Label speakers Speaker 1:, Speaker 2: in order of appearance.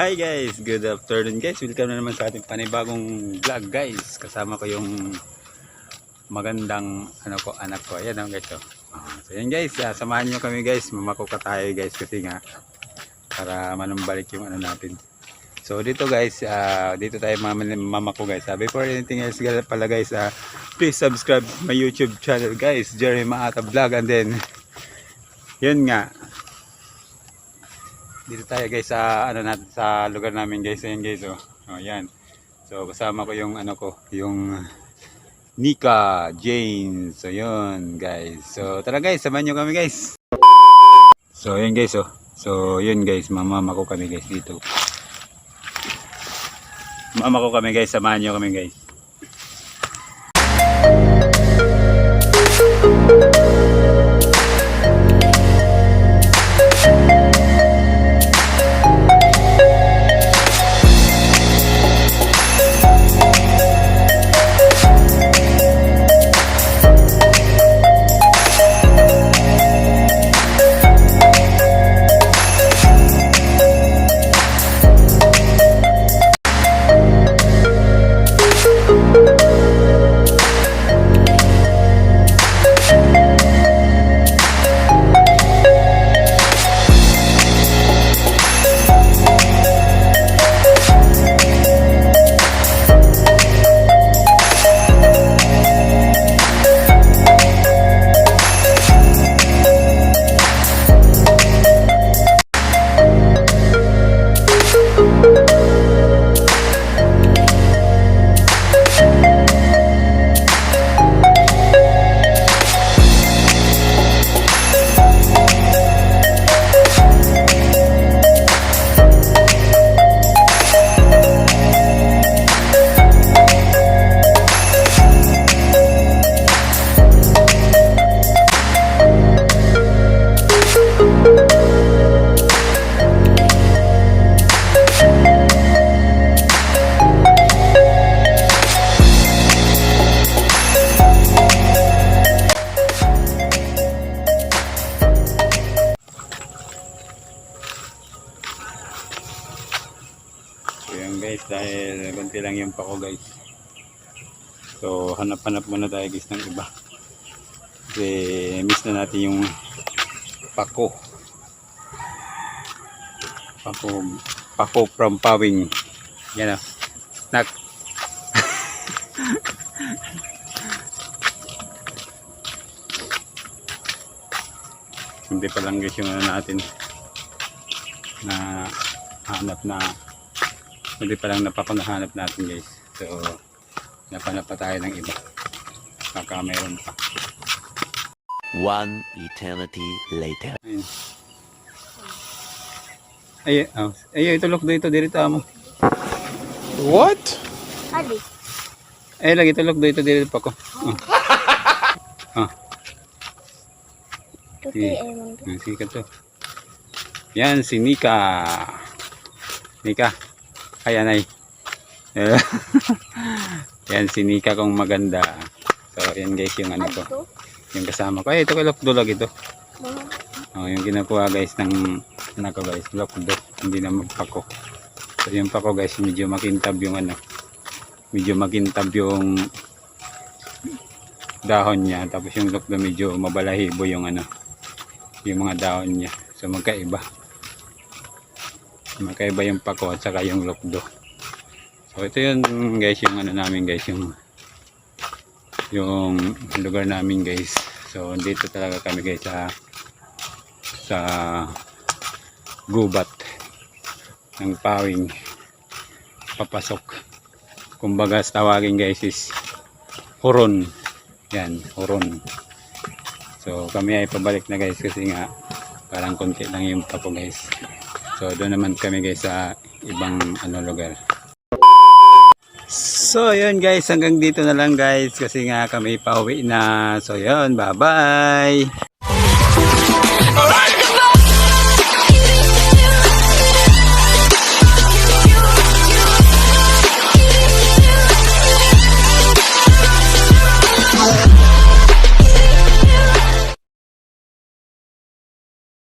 Speaker 1: Hi guys, good afternoon guys. Welcome na naman sa ating panibagong vlog guys. Kasama ko yung magandang ano ko, anak ko. Ayan oh, guys. Oh. Ah, so yan guys, ah, samahan nyo kami guys. Mamako ka tayo guys kasi nga para manumbalik yung ano natin. So dito guys, ah, dito tayo mam- mamako guys. Ah, before anything else guys, pala guys, ah, please subscribe my YouTube channel guys. Jerry Maata Vlog and then yun nga dito tayo guys sa ano natin sa lugar namin guys. Ayan guys oh. oh yan so kasama ko yung ano ko yung Nika Jane so yun guys. So tara guys samahan nyo kami guys. So yun guys oh. So yun guys mamama ko kami guys dito. Mama ko kami guys samahan nyo kami guys dahil konti lang yung pako guys. So hanap-hanap muna tayo guys ng iba. Kasi miss na natin yung pako. Pako, pako from Pawing. Yan o. Nak. Hindi pa lang guys yung ano natin na hanap na hindi pa lang napakunahanap natin guys so napanap pa tayo ng iba baka mayroon pa
Speaker 2: One eternity later.
Speaker 1: ayun ay, oh, ay itulok dito dito mo
Speaker 3: What?
Speaker 4: Ali.
Speaker 1: ay lagi tulok dito dito pa ko oh. oh.
Speaker 4: Tuti.
Speaker 1: Ang sikat to. Yan, si Nika. Nika. Ay, anay. yan, si Nika kong maganda. So, yan guys yung ano ko. Yung kasama ko. Ay, ito kay Lokdulog ito. Oh, yung ginakuha guys ng anak ko guys. Lokdo. Hindi na magpako. So, yung pako guys, medyo makintab yung ano. Medyo makintab yung dahon niya. Tapos yung lokdo medyo mabalahibo yung ano. Yung mga dahon niya. So, magkaiba. Magkaiba yung pako at saka yung lokdo. So, ito yun guys, yung ano namin guys, yung yung lugar namin guys. So, dito talaga kami guys sa sa gubat ng pawing papasok. Kumbaga tawagin guys is huron. Yan, huron. So kami ay pabalik na guys kasi nga parang konti lang yung pako guys. So doon naman kami guys sa ibang ano lugar. So yun guys, hanggang dito na lang guys kasi nga kami pauwi na. So yun, bye bye.